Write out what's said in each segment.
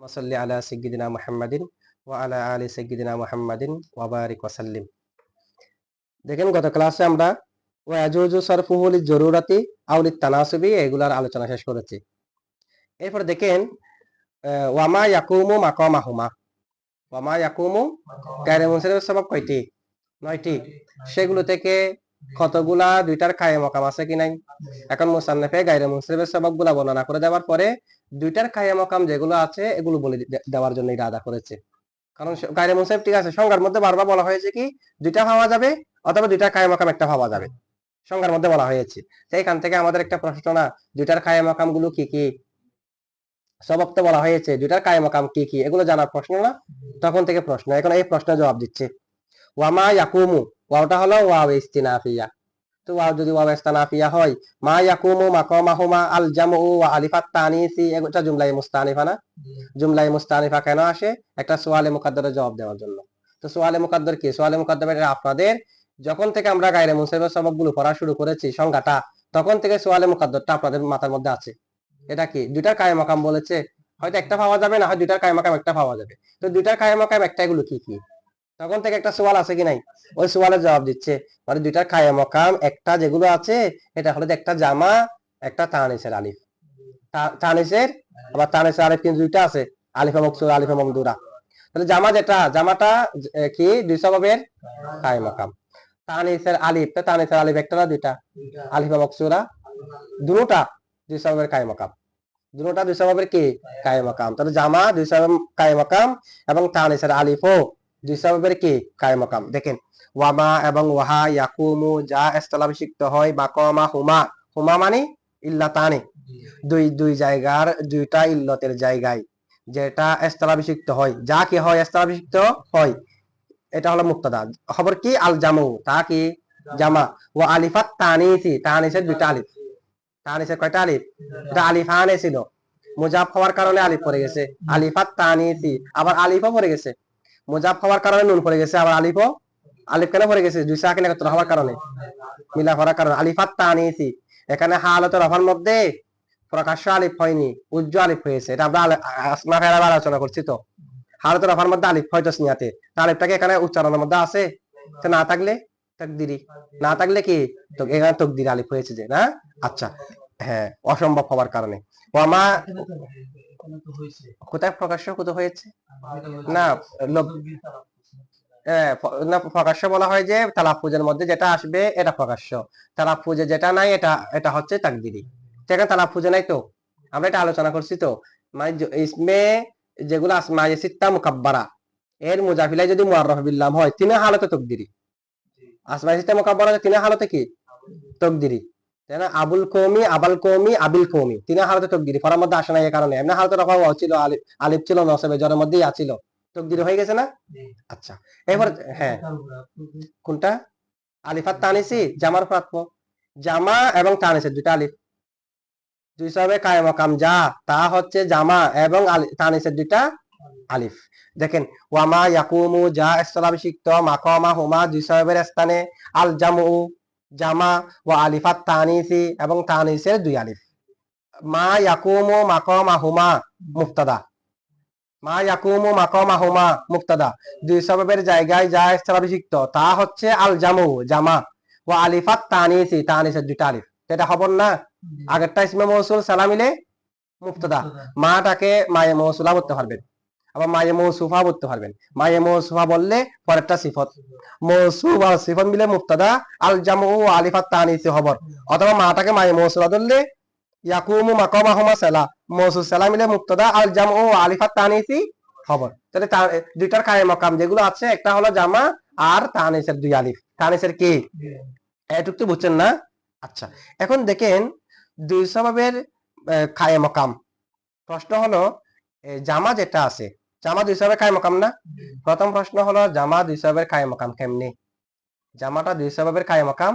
ওয়াসাল্লি আলা সাইয়্যিদিনা মুহাম্মাদিন ওয়া আলা আলি সাইয়্যিদিনা মুহাম্মাদিন ওয়া বারিক ওয়া সাল্লিম দেখেন, গত ক্লাসে আমরা ওয়া ইয়াজুজু সারফুহু লিজরুরাতি আও লিতানাসুবি এগুলার আলোচনা শেষ করেছি। এরপর দেখেন ওয়ামা ইয়াকুমু মাকামাহুমা। ওয়ামা ইয়াকুমু গায়রে মুনসারিফের সবব কয়টি? নয়টি। সেগুলো থেকে কতগুলা দুইটার কায়ে মকাম আছে কি নাই? এখন মুসান্নাফে গায়রে মুনসারিফের সববগুলা বর্ণনা করে দেওয়ার পরে দুইটার কায়ে মকাম যেগুলো আছে, এগুলো বলে দেওয়ার জন্য ইরাদা করেছে। কারণ গায়রে মুনসারিফ ঠিক আছে, সংজ্ঞার মধ্যে বারবার বলা হয়েছে কি, দুইটা পাওয়া যাবে অথবা দুইটা কায়ে মকাম একটা পাওয়া যাবে। সংজ্ঞার মধ্যে বলা হয়েছে। এখান থেকে আমাদের একটা প্রশ্ন না, দুইটার কায়ে মকামগুলো কি কি? সবক তো বলা হয়েছে, দুইটার কায়ে মকাম কি কি? এগুলো জানার প্রশ্ন না, তখন থেকে প্রশ্ন, এখন এই প্রশ্নের জবাব দিচ্ছে। ওয়ামা ইয়াকুমু ওয়াওটা হলো ওয়াও ইস্তিনাফিয়া। তো ওয়াও যদি ওয়াও ইস্তিনাফিয়া হয়, মা ইয়াকুমু মাকামাহুমা আল জামউ ওয়া আলিফাত তানিসি, এটা জুমলাই মুস্তানিফা না? জুমলাই মুস্তানিফা কেন আসে? একটা সোয়ালে মুকাদ্দারের জবাব দেওয়ার জন্য। তো সোয়ালে মুকাদ্দার কি? সোয়ালে মুকাদ্দার এটা আপনাদের, যখন থেকে আমরা গায়রে মুনসারিফের সবকগুলো পড়া শুরু করেছি সংজ্ঞাটা, তখন থেকে সোয়ালে মুকাদ্দারটা আপনাদের মাথার মধ্যে আছে। এটা কি? দুইটার কায়ে মাকাম বলেছে? হয়তো একটা পাওয়া যাবে না হয় দুইটার কায়ে মাকাম একটা পাওয়া যাবে। তো দুইটার কায়ে মাকাম একটা এগুলো কি কি? তখন থেকে একটা সোয়াল আছে কি নাই? ওই সোয়ালের জবাব দিচ্ছে মানে দুইটার কায়ে মাকাম, একটা যেগুলো আছে, এটা হলো একটা জামা, একটা তানিসের আলিফ। তানিসের আবার তানিসের আলিফ কিন্তু দুইটা আছে, আলিফা মকসুর, আলিফা মমদুরা তাহলে জামা যেটা, জামাটা কি? দুই সবাবের কায়ে মাকাম। তানিসের আলিফ, তো তানিসের আলিফ একটা না দুইটা? আলিফা মকসুরা দুটা দুই সবাবের কায়ে মাকাম। দুটা দুই সবাবের কি? কায়ে মাকাম। তাহলে জামা দুই সবাব কায়ে মাকাম এবং তানিসের আলিফও দুই সবাবের কি? কায়ে মাকাম দেখেন, ওয়ামা এবং ওয়াহা ইয়াকুমু যা স্থলাভিষিক্ত হয়, মাকমা হুমা। হুমা মানে ইল্লাতানি। দুই দুই জায়গার, দুইটা ইল্লতের জায়গায় যেটা স্থলাভিষিক্ত হয়। যা কি হয়? স্থলাভিষিক্ত হয়। এটা হলো মুক্তাদা। খবর কি? আল জামু তা কি? জামা। ও আলিফাত তানিসি। তানিসের দুইটা আলিফ। তানিসের কয়টা আলিফ? এটা আলিফানে ছিল। মুজাফ হওয়ার কারণে আলিফ পড়ে গেছে। আলিফাত তানিসি। আবার আলিফও পড়ে গেছে। মুজাফ হওয়ার কারণে নুন পড়ে গেছে, আবার আলিফও। আলিফ কেন পড়ে গেছে? দুই সাকিন একত্র হওয়ার কারণে? মিলা হওয়ার কারণে। আলিফাত তানিসি। এখানে হালতের রফার মধ্যে প্রকাশ্য আলিফ হয়নি, উজ্জ্ব আলিফ হয়েছে। এটা আমরা আসমা ফেরার আলোচনা করছি তো। হালতের রফার মধ্যে আলিফ হয়তো স্নিয়াতে। তা আলিফটাকে এখানে উচ্চারণের মধ্যে আছে? তো না থাকলে তকদিরি। না থাকলে কি? তো এখানে তকদির আলিফ হয়েছে যে, না? আচ্ছা হ্যাঁ অসম্ভব হওয়ার কারণে। ওয়ামা কোথায় প্রকাশ্য কোথায় হয়েছে? না হ্যাঁ, না প্রকাশ্য বলা হয় যে তালাফুজের মধ্যে যেটা আসবে এটা প্রকাশ্য। তালাফুজে যেটা নাই এটা এটা হচ্ছে তাকদিরি সেখানে তালাফুজে নাই তো? আমরা এটা আলোচনা করছি তো। মানে ইসমে যেগুলো আসমা সিত্তা মুকাব্বারা এর মুজাফিলাই যদি মুআররাফ বিল্লাম হয় তিন হালতে তকদিরি আসমা সিত্তা মুকাব্বারা তিন হালতে কি? তকদিরি তাই না আবুল কৌমি আবাল কৌমি আবিল কৌমি তিন হালতে তকদিরি ফরার মধ্যে আসে না এই কারণে। এমনি হালতে রফা ওয়াও ছিল আলিফ ছিল নসবে জরের মধ্যেই আছিল তকদিরি হয়ে গেছে না? আচ্ছা এবার হ্যাঁ। কোনটা? আলিফাত তানিসি জামার প্রাপ্য জামা এবং তানিসের দুইটা আলিফ। দুই সবে কায়ে মকাম যা তা হচ্ছে জামা এবং আলি- তানিসের দুইটা আলিফ। দেখেন ওয়ামা ইয়াকুমু যা স্থলাভিষিক্ত মাকমা হুমা দুই সবের স্থানে আল জামু জামা ও আলিফাত তানিসি এবং তানিসের দুই আলিফ। মা ইয়াকুমু মাকমা হুমা মুক্তাদা। মা ইয়াকুমু মাকমা হুমা মুক্তাদা। দুই সবাবের জায়গায় যা স্থলাভিষিক্ত তা হচ্ছে আল জামু জামা ও আলিফাত তানিসি তানিসের দুইটা আলিফ। এটা খবর না? আগেরটা ইসমে মৌসুল সালামিলে মুক্তদা। মাটাকে মায়ে মৌসুলা করতে পারবেন। আবার মায়ে মৌসুফা বলতে পারবেন। মায়ে মৌসুফা বললে পরেরটা সিফত। মৌসুফ আর সিফত মিলে মুক্তদা আল জামু ও আলিফাত তানিসি খবর। অথবা মাটাকে মায়ে মৌসুলা ধরলে ইয়াকুমু মাকামা হুমা সালা। মৌসুল সালা মিলে মুক্তদা আল জামু ও আলিফাত তানিসি খবর। তাহলে দুইটার কায়ে মকাম। যেগুলো আছে, একটা হলো জামা আর তানিসের দুই আলিফ। তানিসের কি? এটুক তো বুঝছেন না? আচ্ছা এখন দেখেন দুই স্বভাবের খায়ে মকাম। প্রশ্ন হলো জামা যেটা আছে জামা দুই খায়ে মকাম না? প্রথম প্রশ্ন হলো জামা দুই খায়ে মকাম কেমনে? জামাটা দুই স্বভাবের খায় মকাম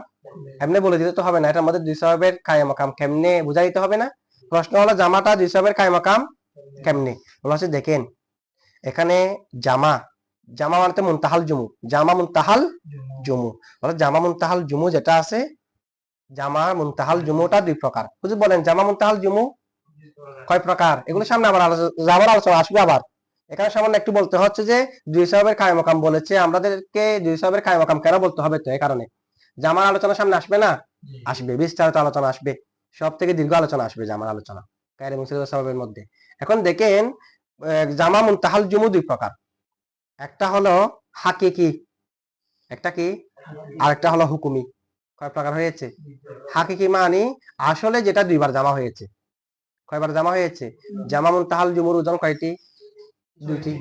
এমনি বলে দিতে তো হবে না এটার মধ্যে দুই স্বভাবের খায় মকাম কেমনে বুঝাই দিতে হবে না? প্রশ্ন হলো জামাটা দুই স্বভাবের খায় মকাম কেমনে? বলা হচ্ছে দেখেন এখানে জামা জামা মানে মুনতাহাল জুমু জামা মুনতাহাল জুমু। বলে জামা মুনতাহাল জুমু যেটা আছে জামা মুনতাহাল জুমুটা দুই প্রকার হুজুর বলেন জামা মুনতাহাল জুমু কয় প্রকার এগুলো সামনে আবার আলোচনা যাবার আলোচনা আসবে আবার। এখানে সামান্য একটু বলতে হচ্ছে যে দুই সাহেবের কায়মকাম বলেছে আমাদেরকে দুই সাহেবের কায়মকাম কেন বলতে হবে তো এই কারণে? জামার আলোচনা সামনে আসবে না? আসবে বিস্তারিত আলোচনা আসবে। সব থেকে দীর্ঘ আলোচনা আসবে জামার আলোচনা কায়রে মুসিদ সাহেবের মধ্যে। এখন দেখেন জামা মুনতাহাল জুমু দুই প্রকার। একটা হলো হাকিকি একটা কি? আরেকটা হলো হুকুমি। কয় প্রকার হয়েছে? হাকিকি মানে আসলে যেটা দুইবার জামা হয়েছে। কয়বার জামা হয়েছে? জামা মুনতাহাল জুমুর ওজন কয়টি? দুইটি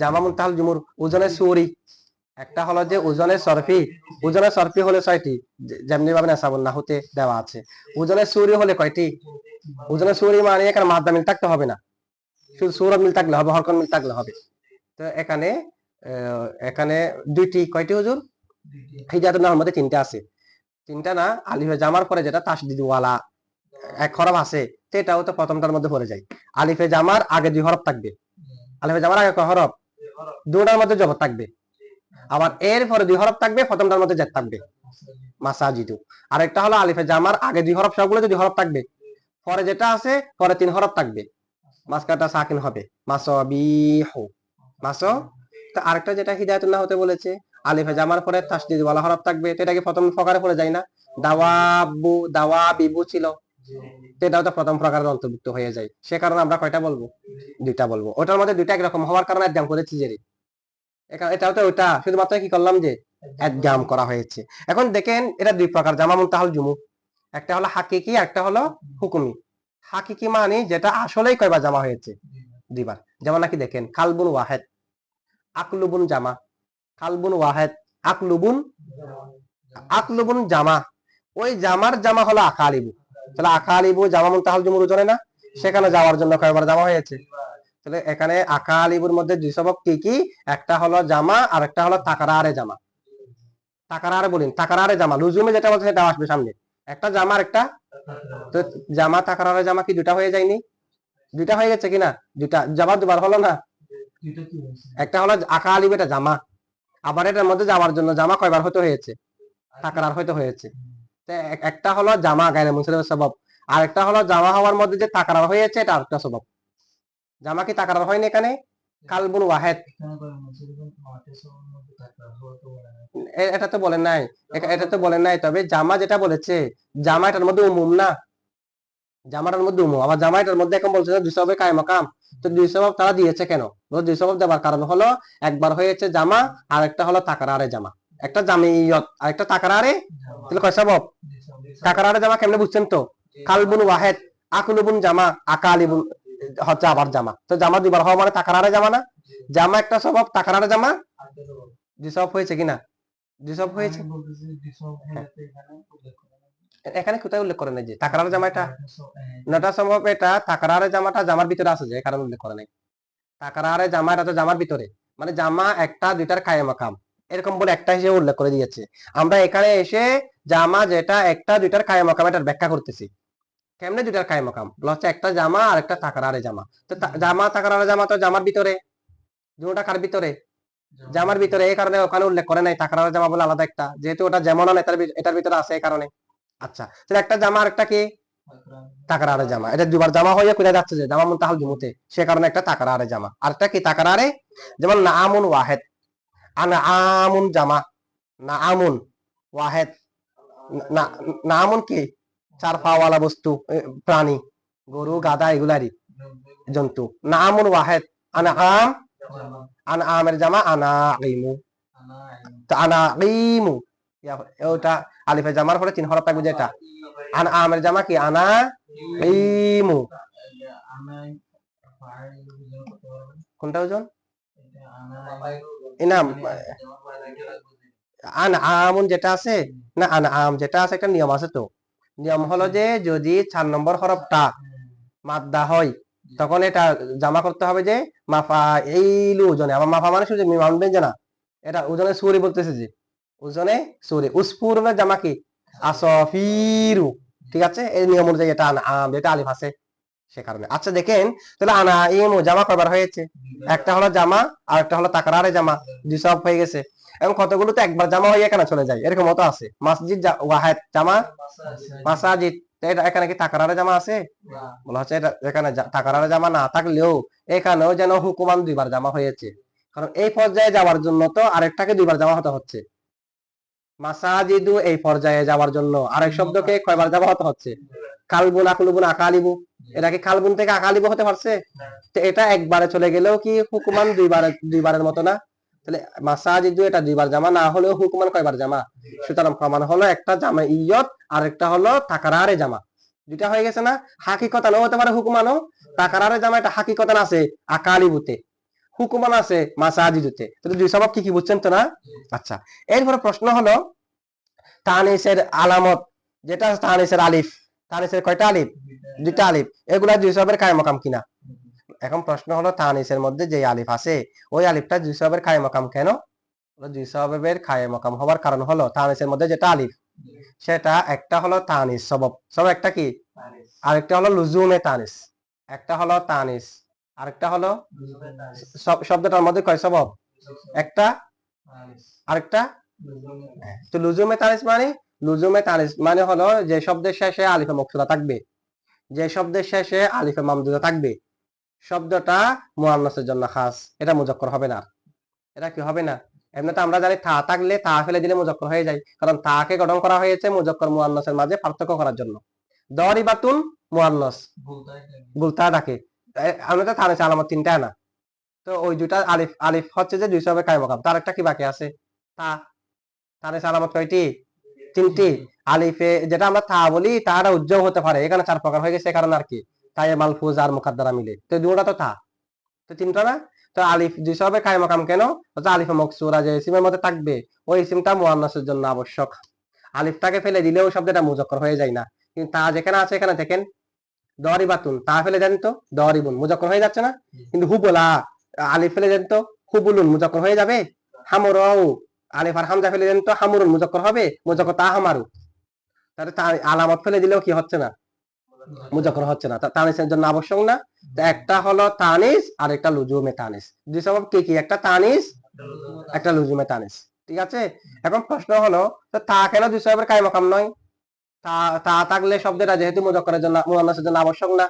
জামা মুনতাহাল জুমুর। ওজনে সুরি একটা হলো যে ওজনে সরফি। ওজনে সরফি হলে ছয়টি। যেমনি ভাবে নেশাবন না হতে দেওয়া আছে। ওজনে সুরি হলে কয়টি? ওজনে সুরি মানে এখানে মাদ্দা মিল থাকতে হবে না। শুধু সৌরভ মিল থাকলে হবে হরকন মিল থাকলে হবে। তো এখানে আহ, এখানে দুইটি। কয়টি হুজুর? হিজাতুল মধ্যে তিনটা আছে। তিনটা না আলিফে জামার পরে যেটা তাসদিদ ওয়ালা এক হরফ আছে সেটাও তো প্রথমটার মধ্যে পড়ে যায়। আলিফে জামার আগে দুই হরফ থাকবে। আলিফে জামার আগে হরফ? দুটার মধ্যে জবর থাকবে। আবার এর পরে দুই হরফ থাকবে, প্রথমটার মধ্যে জেদ থাকবে। মাসাজিদু। আরেকটা হলো আলিফে জামার, আগে দুই হরফ, সবগুলো দুই হরফ থাকবে, পরে যেটা আছে, পরে তিন হরফ থাকবে। মাসকাটা সাকিন হবে। মাসবিহু। মাস? তো আরেকটা যেটা হিদায়াতুল্লাহ হতে বলেছে, আলিফে জামার পরে তাসদিদ ওয়ালা হরফ থাকবে। তো এটা কি প্রথম ফকারে পড়ে যায় না? দাওয়াবু, দাওয়াবিবু ছিল। এটাও তো প্রথম প্রকারের অন্তর্ভুক্ত হয়ে যায়। সে কারণে আমরা কয়টা বলব? দুইটা বলব। ওটার মধ্যে দুইটা একরকম হওয়ার কারণে একদম করেছি যে এটাও তো ওটা। শুধুমাত্র কি করলাম যে একজাম করা হয়েছে। এখন দেখেন এটা দুই প্রকার। জামা মুনতাহাল জুমু একটা হলো হাকিকি একটা হলো হুকুমি। হাকিকি মানে যেটা আসলেই কয়বার জামা হয়েছে? দুইবার। যেমন নাকি দেখেন খালবুন ওয়াহেদ আকলুবুন জামা। খালবুন ওয়াহেদ আকলুবুন আকলুবুন জামা। ওই জামার জামা হলো আকালিবু তাহলে আকালিবু জামা মুনতাহাল জুমুর ওজনে না? সেখানে যাওয়ার জন্য কয়বার জামা হয়েছে? তাহলে এখানে আকালিবুর মধ্যে দুই সবক কি কি? একটা হলো জামা আর একটা হলো তাকারারে জামা। তাকারারে বলিন তাকারারে জামা। লুজুমে যেটা বলছে সেটা আসবে সামনে। একটা জামা আর একটা তো জামা তাকারারে জামা কি দুটা হয়ে যায়নি? দুইটা হয়ে গেছে কিনা দুটা। জামা দুবার হলো না? একটা হলো আকা আলিব এটা জামা। আবার এটার মধ্যে যাওয়ার জন্য জামা কয়বার হতে হয়েছে? তাকারার হয়তো হয়েছে। একটা হলো জামা গায়ে মুসলিমের স্বভাব, আর একটা হলো জামা হওয়ার মধ্যে যে তাকারার হয়েছে এটা আরেকটা স্বভাব। জামা কি তাকারার হয়নি এখানে? কালবুন ওয়াহেদ। এটা তো বলেন নাই। এটা তো বলেন নাই, তবে জামা যেটা বলেছে, জামা এটার মধ্যে উমুম না? জামাটার মধ্যে উমুম, আবার জামা এটার মধ্যে এখন বলছে দুই সবে কায় মাকাম তো দুই সবাব তারা দিয়েছে কেন? দুই সবাব দেওয়ার কারণ হলো, একবার হয়েছে জামা আর একটা হলো তাকারারে জামা। একটা জামিয়ত আর একটা তাকারারে তাহলে কয় সবব তাকারারে জামা কেমনে বুঝছেন তো? কালবুন ওয়াহেদ আকুলুবুন জামা আকালিবুন হচ্ছে আবার জামা। তো জামা দুবার হওয়া মানে তাকারারে জামা না? জামা একটা স্বভাব তাকারারে জামা? সব হয়েছে কিনা? সব হয়েছে। এখানে কোথায় উল্লেখ করে নাই যে? তাকরার জামাটা নটা সম্ভব এটা? তাকরারে জামাটা জামার ভিতরে আছে যে কারণ উল্লেখ করে নাই। তাকরারে জামা এটা তো জামার ভিতরে। মানে জামা একটা দুইটার কায়ে মাকাম এরকম বলে একটা হিসেবে উল্লেখ করে দিয়েছে। আমরা এখানে এসে জামা যেটা একটা দুইটার কায়ে মাকাম এটার ব্যাখ্যা করতেছি। কেমনে দুইটার কায়ে মাকাম? হচ্ছে একটা জামা আর একটা তাকরারে জামা। তো জামা তাকরারে জামা তো জামার ভিতরে। দুটা কার ভিতরে? জামার ভিতরে। এই কারণে ওখানে উল্লেখ করে নাই তাকরার জামা বলে আলাদা একটা। যেহেতু ওটা যেমন এটার এটার ভিতরে আছে এই কারণে। আচ্ছা তাহলে একটা জামা আর একটা কি? তাকরারে জামা। এটা দুবার জামা হয়ে কোথায় যাচ্ছে যে জামা মুন তাহাল জুমুতে। সে কারণে একটা তাকরারে জামা। আর একটা কি তাকরারে যেমন নামুন ওয়াহেদ। আনা আমুন জামা না আমুন ওয়াহেদ না নামুন কি চার পাওয়ালা বস্তু প্রাণী গরু গাদা এগুলারই জন্তু নামুন ওয়াহেদ আনা আম আনা আমের জামা আনা ইমু আনা ইমু ওটা আলিফে জামার পরে তিন হরফ থাকবে যেটা আনা আমের জামা কি আনা ইমু কোনটা ওজন ইনাম আনা আমুন যেটা আছে না আনা আম যেটা আছে একটা নিয়ম আছে তো। নিয়ম হলো যে যদি চার নম্বর হরফটা মাদ্দা হয় তখন এটা জামা করতে হবে যে মাফা এইলু ওজনে আবার মাফা মানে শুধু মানবেন যে না এটা ওজনে সুরি বলতেছে যে। ওজনে সুরি উসফুরনের জামা কি? আসফিরু। ঠিক আছে? এই নিয়ম অনুযায়ী এটা আনা আম যেটা আলিফ আছে। সে কারণে। আচ্ছা দেখেন, তাহলে আনা ইমু জামা কয়বার হয়েছে? একটা হলো জামা, আর একটা হলো তাকরারে জামা, দুই সব হয়ে গেছে। এবং কতগুলো তো একবার জামা হয়ে কেন চলে যায়, এরকম মতো আছে। মসজিদ ওয়াহেদ জামা, মাসাজিদ, এটা এখানে কি জামা আছে? বলা হচ্ছে এটা এখানে জামা না থাকলেও এখানেও যেন হুকুমান দুইবার জামা হয়েছে। কারণ এই পর্যায়ে যাওয়ার জন্য তো আরেকটাকে দুইবার জামা হতে হচ্ছে। মাসাজিদু এই পর্যায়ে যাওয়ার জন্য আরেক শব্দকে কয়বার জামা হতে হচ্ছে? কালবুন আকুলবুন আকালিবু। এটা কি কালবুন থেকে আকালিবু হতে পারছে? তো এটা একবারে চলে গেলেও কি হুকুমান দুইবার দুইবারের মতো না? তাহলে মাসাজিদু এটা দুইবার জামা না হলেও হুকুমান কয়বার জামা? সুতরাং প্রমাণ হলো একটা জামা ইয়ত আর একটা হলো তাকারারে জামা। দুইটা হয়ে গেছে না? হাকিকতানও হতে পারে হুকুমানও। তাকারারে জামা এটা হাকিকতান আছে আকালিবুতে। হুকুমান আছে মাসাজিদুতে। তাহলে দুই স্বভাব কি কি বুঝছেন তো না? আচ্ছা এরপরে প্রশ্ন হলো তানিসের আলামত যেটা তানিসের আলিফ। তানিসের কয়টা আলিফ? দুইটা আলিফ। এগুলা দুই সবের কায় মকাম কিনা? এখন প্রশ্ন হলো তানিসের মধ্যে যে আলিফ আছে, ওই আলিফটা দুই সবের কায় মকাম কেন? বলে দুই সবের কায় মকাম হওয়ার কারণ হলো তানিসের মধ্যে যেটা আলিফ, সেটা একটা হলো তানিস সবব সব একটা কি? আরেকটা হলো লুজুমে তানিস। একটা হলো তানিস, আরেকটা হলো শব্দটার মধ্যে কয় সবব একটা, আরেকটা? তো লুজুমে তানিস মানে লুজুমে তানিস মানে হলো যে শব্দের শেষে আলিফে মকসুদা থাকবে যে শব্দের শেষে আলিফে মামদুদা থাকবে, শব্দটা মুআন্নাসের জন্য খাস, এটা মুজাক্কর হবে না। এটা কি হবে না? এমনিতে আমরা জানি তা থাকলে তা ফেলে দিলে মুজাক্কর হয়ে যায়, কারণ তাকে গঠন করা হয়েছে মুজাক্কর মুআন্নাসের মাঝে পার্থক্য করার জন্য। দরিবাতুন মুআন্নাস, গুলতা ডাকে। আমরা তো তানিস আলামত তিনটা না। তো ওই দুটা আলিফ আলিফ হচ্ছে যে দুইশো হবে কায় মকাম তার একটা কি বাকি আছে? তা তানিস আলামত কয়টি? তিনটি আলিফে যেটা আমরা তা বলি তারা উজ্জ্বল হতে পারে। এখানে চার প্রকার হয়ে গেছে কারণ আর কি। তাই মালফুজ আর মুকাদ্দারা মিলে। তো দুটা তো তা। তো তিনটা না? তো আলিফ দুইশো হবে কায় মকাম কেন? হচ্ছে আলিফে মকসুরা যে ইসিমের মধ্যে থাকবে ওই ইসিমটা মুয়ান্নাসের জন্য আবশ্যক। আলিফটাকে ফেলে দিলেও শব্দটা মুজক্কর হয়ে যায় না। কিন্তু তা যেখানে আছে এখানে দেখেন দরিবাতুন তা ফেলে দেন তো দরিবুন মুজক্কর হয়ে যাচ্ছে না? কিন্তু হুবলা আলিফ ফেলে দেন তো হুবুলুন মুজক্কর হয়ে যাবে? হামরাও আলিফ আর হামজা ফেলে দেন তো হামুরুন, মুজক্কর হবে? মুজক্কর তা হামারু। তাহলে আলামত ফেলে দিলেও কি হচ্ছে না? মুজক্কর হচ্ছে না। তানিসের জন্য আবশ্যক না। একটা হলো তানিস আর একটা লুজুমে তানিস। দুই সব কি কি? একটা তানিস, একটা লুজুমে তানিস। ঠিক আছে? এখন প্রশ্ন হলো, তো কেন দুই সবের কায় মকাম নয়? তা তা থাকলে শব্দটা যেহেতু মুজক্করের জন্য মুয়ান্নাসের জন্য আবশ্যক না।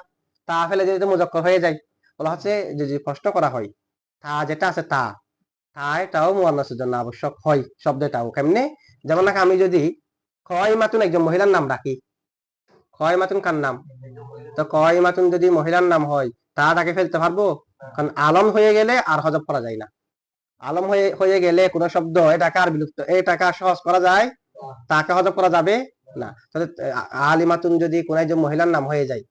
তা ফেলে যেহেতু মুজক্কর হয়ে যায়। বলা হচ্ছে যে প্রশ্ন করা হয়, তা যেটা আছে তা। এটাও মুয়ান্নাসের জন্য আবশ্যক হয়, শব্দটাও কেমনে? যেমন নাকি আমি যদি খয় মাতুন একজন মহিলার নাম রাখি, খয় মাতুন কার নাম? তো কয় মাতুন যদি মহিলার নাম হয়, তা তাকে ফেলতে পারব? কারণ আলম হয়ে গেলে আর হজব করা যায় না। আলম হয়ে হয়ে গেলে কোন শব্দ এটাকে আর বিলুপ্ত এটাকে সহজ করা যায়, তাকে হজব করা যাবে না। তাহলে আলিমাতুন যদি কোন একজন মহিলার নাম হয়ে যায়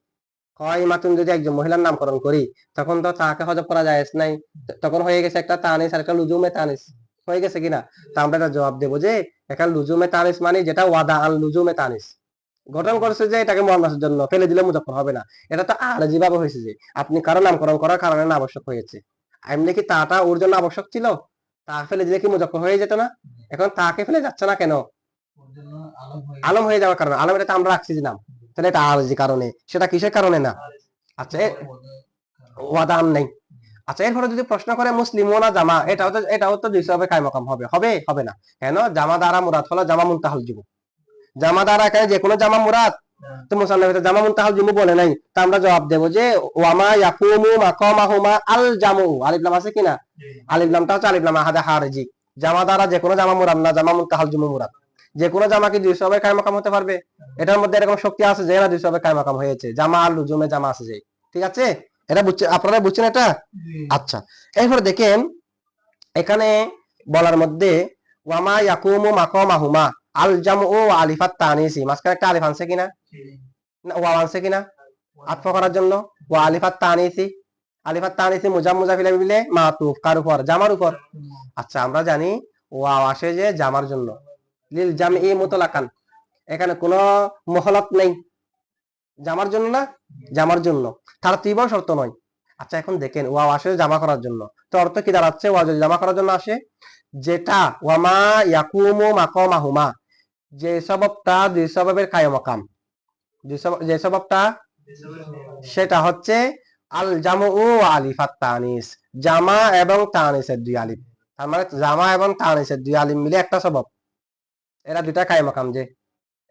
কয় মাতুন যদি একজন মহিলার নামকরণ করি তখন তো তাকে হজব করা যায় নাই। তখন হয়ে গেছে একটা তানিস আর একটা লুজুমে তানিস হয়ে গেছে কিনা তা আমরা এটা জবাব দেবো যে এখানে লুজুমে তানিস মানে যেটা ওয়াদা আল লুজুমে তানিস গঠন করেছে যে এটাকে মোহাম্মদের জন্য ফেলে দিলে মুজফর হবে না। এটা তো আরজি ভাবে হয়েছে যে আপনি কারও নামকরণ করার কারণে না আবশ্যক হয়েছে। এমনি কি তাটা ওর জন্য আবশ্যক ছিল? তা ফেলে দিলে কি মুজফর হয়ে যেত না? এখন তাকে ফেলে যাচ্ছে না কেন? আলম হয়ে যাওয়ার কারণে। আলম এটা তো আমরা রাখছি যে নাম। তাহলে এটা আরজি কারণে। সেটা কিসের কারণে না? আচ্ছা ওয়াদান নেই। আচ্ছা এরপরে যদি প্রশ্ন করে মুসলিম না জামা এটাও তো এটাও তো দুইশো হবে কায়মকাম হবে। হবে? হবে না। কেন? জামা দ্বারা মুরাদ হলো জামা মুনতাহাল যুব জামা দ্বারা এখানে যে কোনো জামা মুরাদ। তো জামা মুনতাহাল বলে নাই। তা আমরা জবাব দেবো যে ওয়ামা ইয়াকুমু মাকামাহুমা আল জামু আলিফলাম আছে কিনা আলিফ লামটা হচ্ছে আলিফ লাম আহাদা হারজি। জামা দ্বারা যে কোনো জামা মুরাদ না জামা মুনতাহাল জুমু মুরাদ। যে কোনো জামা কি দুইশো হবে কায়মাকাম হতে পারবে? এটার মধ্যে এরকম শক্তি আছে যে এরা দুইশো হবে কায়মাকাম হয়েছে। জামা আর লুজুমে জামা আছে যে। ঠিক আছে? এটা বুঝছে আপনারা বুঝছেন এটা? আচ্ছা এরপরে দেখেন এখানে বলার মধ্যে ওয়ামা ইয়াকুমু মাকামাহুমা আল জামু ও আলিফাত তানিসি। মাঝখানে একটা আলিফ আনছে কিনা? না ওয়া আনছে কিনা? আত্ম করার জন্য। ওয়া আলিফাত তানিসি। আলিফাত তানিসি মুজাম মুজাফিলা মিলে মাতুফ। কার উপর? জামার উপর। আচ্ছা আমরা জানি ওয়া আসে যে জামার জন্য। লিল জামই মুতলাকান। এখানে কোনো মহলত নেই। জামার জন্য না? জামার জন্য। তার তীব্র শর্ত নয়। আচ্ছা এখন দেখেন ওয়া আসে জামা করার জন্য। তো অর্থ কি দাঁড়াচ্ছে? ওয়া যদি জামা করার জন্য আসে, যেটা ওয়ামা ইয়াকুমু মাকামাহুমা, যে সববটা দুই সববের কায়মকাম। যে সব- যে সববটা সেটা হচ্ছে আল জামু ও আলিফাত তানিস। জামা এবং তানিসের দুই আলিফ। তার মানে জামা এবং তানিসের দুই আলিম মিলে একটা সবব এরা দুইটা কায়মকাম যে।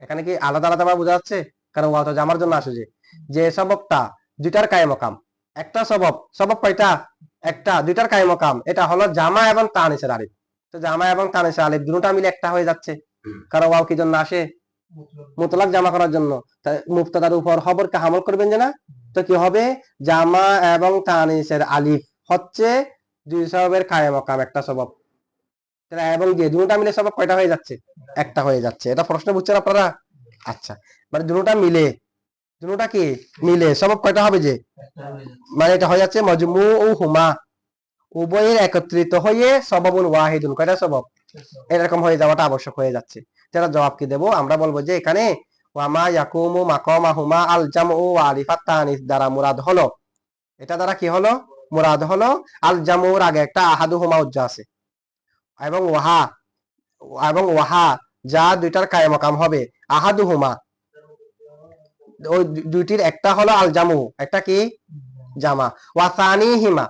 এখানে কি আলাদা আলাদা ভাবে বোঝা যাচ্ছে? কারণ ওয়া তো জামার জন্য আসে যে। যে সববটা দুইটার কায়ে মকাম। একটা সবব সবব কয়টা? একটা, দুইটার কায়ে মকাম। এটা হলো জামা এবং তানিসের আলিফ তো জামা এবং তানিসের আলিফ দুটোটা মিলে একটা হয়ে যাচ্ছে। কারণ ওয়াও কি জন্য আসে? মুতলাক জামা করার জন্য। তাই মুক্তাদার উপর খবরকে হামল করবেন যে না? তো কি হবে? জামা এবং তানিসের আলিফ হচ্ছে দুই সবের কায়ে মকাম, একটা সবব তাহলে এবং যে দুটোটা মিলে সবব কয়টা হয়ে যাচ্ছে? একটা হয়ে যাচ্ছে। এটা প্রশ্ন বুঝছেন আপনারা? আচ্ছা মানে দুটোটা মিলে, দুটোটা কি? মিলে, সব কয়টা হবে যে? মানে এটা হয়ে যাচ্ছে মজমু ও হুমা উভয়ের একত্রিত হয়ে সবাবুন ওয়াহিদুন, কয়টা সবব? এরকম হয়ে যাওয়াটা আবশ্যক হয়ে যাচ্ছে। যারা জবাব কি দেব? আমরা বলব যে এখানে ওয়ামা ইয়াকুমু মাকামা হুমা আল জামু আলিফাত তানিস দ্বারা মুরাদ হলো। এটা দ্বারা কি হলো? মুরাদ হলো। আল জামুর আগে একটা আহাদু হুমা উজ্জা আছে। এবং ওয়াহা এবং ওয়াহা, যা দুইটার কায়মকাম হবে। আহাদু হুমা ওই দুইটির একটা হলো আল জামু একটা কি? জামা। ওয়াসানি হিমা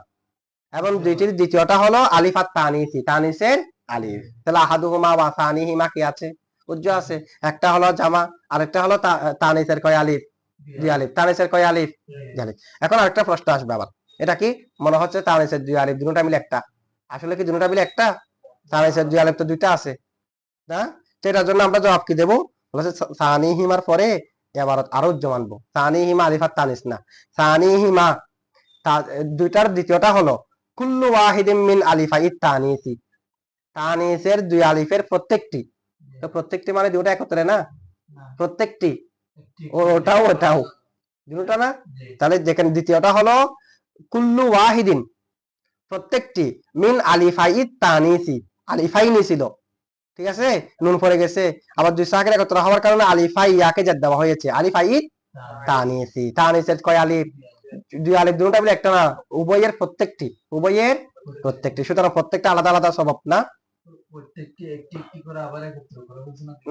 এবং দুইটির দ্বিতীয়টা হলো আলিফাত তানিসি, তানিসের আলিফ। তাহলে আহাদু হুমা ওয়াসানি হিমা কি আছে? উজ্জ আছে। একটা হলো জামা, আরেকটা হলো তানিসের কয় আলিফ? দুই আলিফ। তানিসের কয় আলিফ? দুই আলিফ। এখন আরেকটা প্রশ্ন আসবে আবার। এটা কি? মনে হচ্ছে তানিসের দুই আলিফ দুটোটা মিলে একটা। আসলে কি দুটোটা মিলে একটা? তানিসের দুই আলিফ তো দুইটা আছে না? তো এটার জন্য আমরা জবাব কি দেবো? সানি হিমার পরে এবার আরও উজ্জ মানবো। সানি হিমা আলিফাত তানিস না? সানি হিমা দুইটার দ্বিতীয়টা হলো কুল্লু ওয়াহিদিম মিন আলিফাই তানিসি। তানিসের দুই আলিফের প্রত্যেকটি। তো প্রত্যেকটি মানে দুটো একত্রে না? প্রত্যেকটি। ওটাও ওটাও। দুটা না? তাহলে যেখানে দ্বিতীয়টা হলো কুল্লু ওয়াহিদিন প্রত্যেকটি মিন আলিফাই তানিসি। আলিফাইনি ছিল ঠিক আছে? নুন পড়ে গেছে। আবার দুই সাকের একত্র হওয়ার কারণে আলিফাই ইয়াকে জেদ দেওয়া হয়েছে। আলিফাই তানিসি তানিসের কয় আলিফ? দুই আলিফ দুটোটা বলে একটা না? উভয়ের প্রত্যেকটি। উভয়ের প্রত্যেকটি। সুতরাং প্রত্যেকটা আলাদা আলাদা স্বভাব না?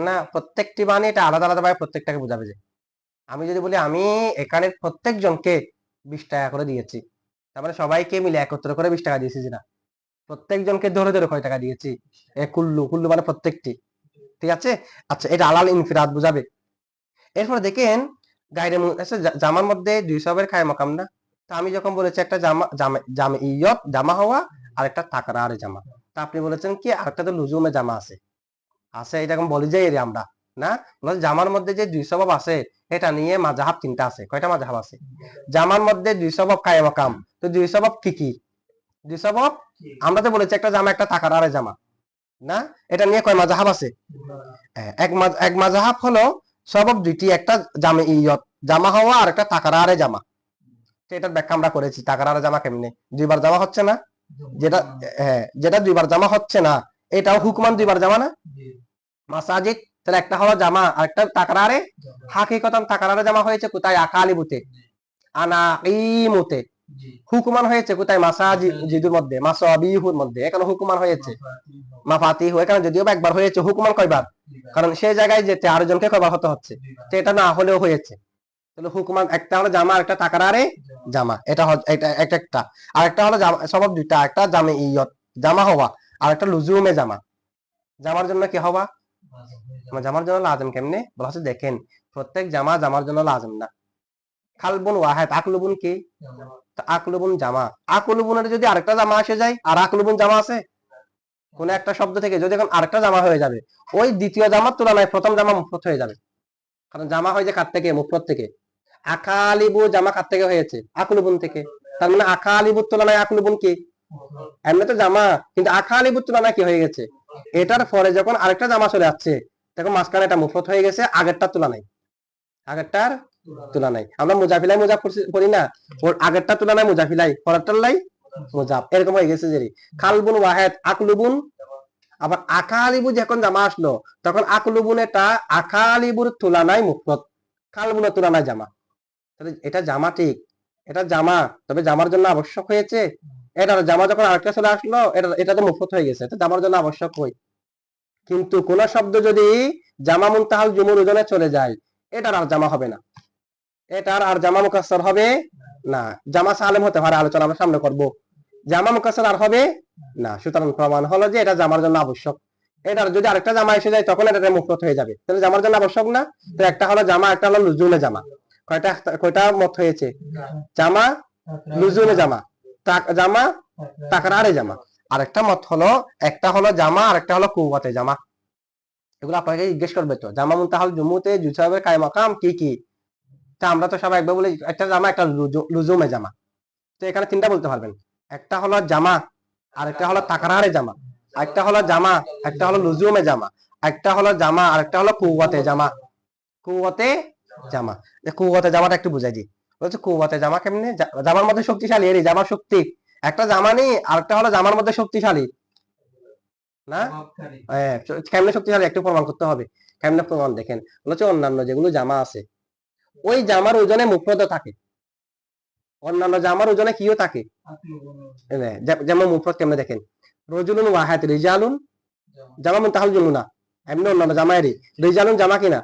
না? প্রত্যেকটি মানে এটা আলাদা আলাদা ভাবে প্রত্যেকটাকে বোঝাবে যে। আমি যদি বলি আমি এখানে প্রত্যেকজনকে বিশ টাকা করে দিয়েছি তারপরে সবাইকে মিলে একত্র করে বিশ টাকা দিয়েছি না? প্রত্যেক জনকে ধরে ধরে কয় টাকা দিয়েছি? এ কুল্লু কুল্লু মানে প্রত্যেকটি। ঠিক আছে? আচ্ছা এটা আলাল ইনফিরাদ বুঝাবে। এরপর দেখেন গাইরে আচ্ছা, জামার মধ্যে দুই সবের খায় মকাম না? তা আমি যখন বলেছি একটা জামা জামা ইয়ত জামা হওয়া আর একটা তাকরারে জামা। তা আপনি বলেছেন কি আরেকটা তো লুজুমে জামা আছে। আছে এরকম বলি যাই রে আমরা না? জামার মধ্যে যে দুই স্বভাব আছে এটা নিয়ে মাজাহাব তিনটা আছে। কয়টা মাজাহাব আছে? জামার মধ্যে দুই স্বভাব খায় মকাম। তো দুই স্বভাব কি কি? আমরা তো বলেছি একটা জামা একটা তাকরারে জামা। না? এটা নিয়ে কয় মাজাহাব আছে? হ্যাঁ, এক এক মাজাহাব হলো সবব দুইটি একটা জামে ইয়ত জামা হওয়া আর একটা তাকারারে জামা। তো এটার ব্যাখ্যা আমরা করেছি টাকার তাকারারে জামা কেমনে? দুইবার জামা হচ্ছে না? যেটা হ্যাঁ যেটা দুইবার জামা হচ্ছে না এটাও হুকমান দুইবার জামা না? মাসাজিদ তাহলে একটা হলো জামা আর একটা তাকারারে হাকিকতান তাকারারে জামা হয়েছে কোথায়? আকালিবুতে। আনা ইমুতে জি হুকুমান হয়েছে কোথায়? মাসাজিদুর মধ্যে মাসাবিহুর মধ্যে এখানে হুকুমান হয়েছে। মাফাতিহু। এখানে যদিও একবার হয়েছে হুকুমান কয়বার? কারণ সেই জায়গায় যেতে আরও জনকে কয়বার হতে হচ্ছে তো এটা না হলেও হয়েছে। তাহলে হুকুমান একটা হলো জামা একটা টাকারারে জামা। এটা এটা একটা একটা। আর একটা হলো সব দুইটা একটা জামে ইয়ত জামা হওয়া আর একটা লুজুমে জামা। জামার জন্য কি হওয়া? জামার জন্য লাজম কেমনে? বলা হচ্ছে দেখেন প্রত্যেক জামা জামার জন্য লাজম না। খালবুন ওয়াহেদ আকলুবুন কি? আকলুবুন জামা। আকলুবুনের যদি আরেকটা জামা যায়, আর আকলুবুন জামা আছে? কোন একটা শব্দ থেকে যদি এখন আরেকটা জামা হয়ে যাবে, ওই দ্বিতীয় জামার তুলনায় প্রথম জামা হয়ে যাবে। কারণ জামা কার থেকে? থেকে। আকালিবু জামা কার থেকে হয়েছে? আকলুবুন থেকে। তার মানে আকালিবুর তুলনায় আকলুবুন কি? এমনি তো জামা, কিন্তু আকালিবুর তুলনায় কি হয়ে গেছে? এটার পরে যখন আরেকটা জামা চলে যাচ্ছে তখন মাঝখানে এটা মুফরত হয়ে গেছে আগেরটার তুলনায়। আগেরটার তুলনায় আমরা মুজাফিলাই মুজাফ করি না? ওর আগেরটা তুলনায় মুজাফিলাই। পরেরটার লাই মুজাফ। এরকম হয়ে গেছে যে খালবুন ওয়াহেদ, আকলুবুন। আবার আকালিবু যখন জামা আসলো, তখন আকলুবুন এটা আকালিবুর তুলনায় মুফরত খালবুনের তুলনায় জামা। তাহলে এটা জামা ঠিক, এটা জামা। তবে জামার জন্য আবশ্যক হয়েছে এটা জামা যখন আরেকটা চলে আসলো, এটা এটা তো মুফরত হয়ে গেছে। এটা জামার জন্য আবশ্যক হয়। কিন্তু কোন শব্দ যদি জামা মুনতাহাল জুমুর ওজনে চলে যায়, এটার আর জামা হবে না। এটার আর জামা মুকাসসার হবে না। জামা সালেম হতে পারে, আলোচনা আমরা সামনে করব। জামা মুকাসসার আর হবে না। সুতরাং প্রমাণ হলো যে এটা জামার জন্য আবশ্যক। এটার যদি আরেকটা জামা এসে যায়, তখন এটা মুফরত হয়ে যাবে। তাহলে জামার জন্য আবশ্যক না? তো একটা হলো জামা, একটা হলো লুজুমে জামা। কয়টা কয়টা মত হয়েছে? জামা লুজুমে জামা। জামা তাকরারে জামা। আরেকটা মত হলো, একটা হলো জামা আর একটা হলো কুয়াতে জামা। এগুলো আপনাকে জিজ্ঞেস করবে তো, জামা মুন্তাহাল জুমুতে জুসাবের কায়মাকাম কি কি? তা আমরা তো সবাই একবার বলি একটা জামা একটা লুজুমে জামা। তো এখানে তিনটা বলতে পারবেন। একটা হলো জামা আর একটা হলো তাকরারে জামা। একটা হলো জামা একটা হলো লুজুমে জামা। একটা হলো জামা আর একটা হলো কুয়াতে জামা। কুয়াতে জামা। কুয়াতে জামাটা একটু বুঝাই দিই। বলছে কুয়াতে জামা কেমনে? জামার মধ্যে শক্তিশালী এরই জামার শক্তি। একটা জামা নেই আর একটা হলো জামার মধ্যে শক্তিশালী। না? হ্যাঁ কেমনে শক্তিশালী? একটু প্রমাণ করতে হবে। কেমনে প্রমাণ দেখেন? বলছে অন্যান্য যেগুলো জামা আছে ওই জামার ওজনে মুফরদ থাকে। অন্যান্য জামার ওজনে কিও থাকে। যেমন মুফরদ কেমনে দেখেন। রজুলুন ওয়াহাদ রিজালুন জামা মুনতাহাল জুমুনা এমনি অন্যান্য জামায়েরই রিজালুন জামা কিনা?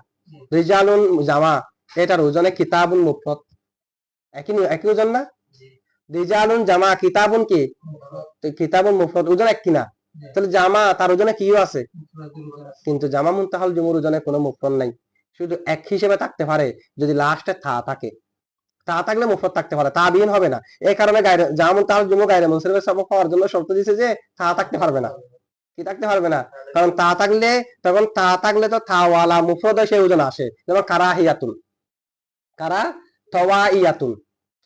রিজালুন জামা। এটার ওজনে কিতাবুন মুফরদ একই একই ওজন না? রিজালুন জামা কিতাবুন কি? কিতাবুন মুফরদ ওজন এক কিনা? তাহলে জামা, তার ওজনে কিও আছে? কিন্তু জামা মুনতাহাল জুমুর ওজনে কোনো মুফরদ নাই। শুধু এক হিসেবে থাকতে পারে, যদি লাস্টে থা থাকে। তা থাকলে মুফরদ থাকতে পারে, তা বিহীন হবে না। এই কারণে গায়রে জামা মুনতাহাল জুমু গায়রে মুনসারিফের সবক হওয়ার জন্য শর্ত দিছে যে, তা থাকতে পারবে না। কি থাকতে পারবে না? কারণ তা থাকলে, তখন তা থাকলে তো থাওয়ালা মুফরদ সেই ওজন আসে। যেমন কারাহিয়াতুন কারা তওয়া ইয়াতুন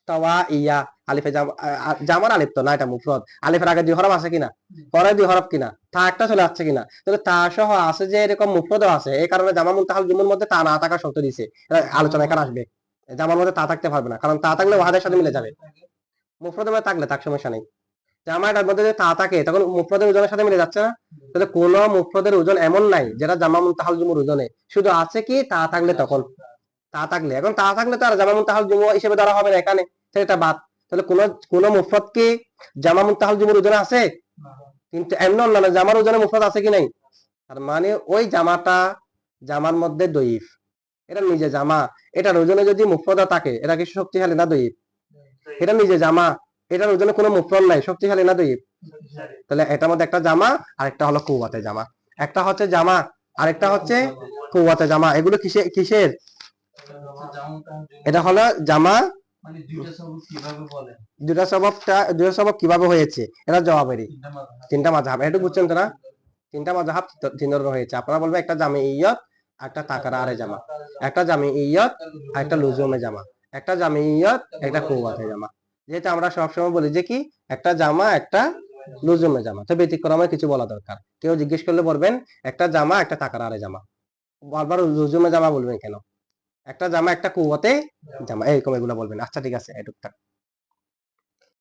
তওয়া ইয়া আলিফে জাম- আ- আ- জামার আলিফ তো না এটা মুফরদ। আলিফের আগে দুই হরফ আছে কিনা? পরে দুই হরফ কিনা? তা একটা চলে আসছে কিনা? তাহলে তা সহ আছে যে এরকম মুফরদও আছে, এই কারণে জামা মুনতাহাল জুমুর মধ্যে তা না থাকা শর্ত দিছে আলোচনা এখানে আসবে। জামার মধ্যে তা থাকতে পারবে না, কারণ তা থাকলে ওয়াহাদের সাথে মিলে যাবে। মুফরদের মধ্যে থাকলে তার সমস্যা নেই। জামাটার মধ্যে যদি তা থাকে, তখন মুফরদের ওজনের সাথে মিলে যাচ্ছে না? তাহলে কোন মুফরদের ওজন এমন নাই যেটা জামা মুনতাহাল জুমুর ওজনে। শুধু আছে কি তা থাকলে তখন। তা থাকলে, এখন তা থাকলে তো আর জামা মুনতাহাল জুমু হিসেবে ধরা হবে না এখানে। সেটা বাদ। তাহলে কোন কোন মুফরদ কি জামা মুনতাহাল জুমুর ওজনে আছে? কিন্তু এমন অন্যান্য জামার ওজনে মুফরদ আছে কি নাই? তার মানে ওই জামাটা জামার মধ্যে দইফ এটা নিজে জামা। এটার ওজনে যদি মুফরদা থাকে, এটা কি শক্তিশালী না দইফ এটা নিজে জামা। এটার ওজনে কোনো মুফরদ নাই, শক্তিশালী না দইফ তাহলে এটার মধ্যে একটা জামা আর একটা হলো কুয়াতে জামা। একটা হচ্ছে জামা আর একটা হচ্ছে কুয়াতে জামা। এগুলো কিসে, কিসের? এটা হলো জামা মানে দুইটা কীভাবে বলেন হয়েছে? এটা জবাবেরই। তিনটা বুঝছেন তো না তিনটা তিন ধরনের হয়েছে। আপনারা বলবেন একটা জামে ইয়ত একটা তাকারা আরে জামা। একটা জামে ইয়ত একটা লুজুমে জামা। একটা জামে ইয়ত একটা জামা। যেটা আমরা সবসময় বলি যে কি? একটা জামা একটা লুজুমে জামা। তো ব্যতিক্রমে কিছু বলা দরকার। কেউ জিজ্ঞেস করলে বলবেন একটা জামা একটা তাকারা আরে জামা। বারবার লুজুমে জামা বলবেন কেন? একটা জামা একটা কুয়াতে জামা। এরকম এগুলো বলবেন। আচ্ছা ঠিক আছে এটুকটা